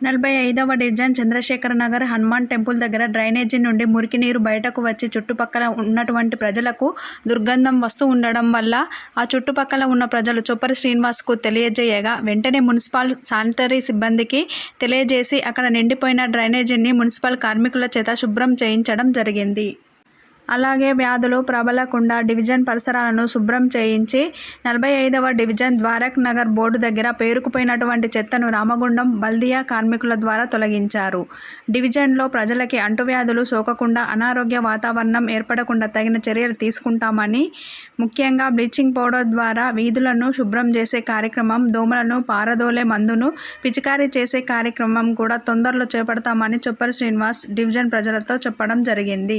నలభై ఐదవ division Chandrashekhara Nagar Hanuman temple దగ్గర డ్రైనేజీ నుండి మురికి నీరు బయటకు వచ్చి చుట్టుపక్కల ఉన్నటువంటి ప్రజలకు దుర్గంధం వస్తూ ఉండడం వల్ల ఆ చుట్టుపక్కల ఉన్న ప్రజలు చొప్పరి శ్రీనివాస్కు తెలియజేయగా వెంటనే మున్సిపల్ శానిటరీ సిబ్బందికి తెలియజేసి అక్కడ నిండిపోయిన డ్రైనేజీని మున్సిపల్ కార్మికుల చేత శుభ్రం చేయించడం జరిగింది. అలాగే వ్యాధులు ప్రబలకుండా డివిజన్ పరిసరాలను శుభ్రం చేయించి నలభై ఐదవ డివిజన్ ద్వారక్ నగర్ బోర్డు దగ్గర పేరుకుపోయినటువంటి చెత్తను రామగుండం బల్దియా కార్మికుల ద్వారా తొలగించారు. డివిజన్లో ప్రజలకి అంటువ్యాధులు సోకకుండా అనారోగ్య వాతావరణం ఏర్పడకుండా తగిన చర్యలు తీసుకుంటామని ముఖ్యంగా బ్లీచింగ్ పౌడర్ ద్వారా వీధులను శుభ్రం చేసే కార్యక్రమం దోమలను పారదోలే మందును పిచికారీ చేసే కార్యక్రమం కూడా తొందరలో చేపడతామని చొప్పరి శ్రీనివాస్ డివిజన్ ప్రజలతో చెప్పడం జరిగింది.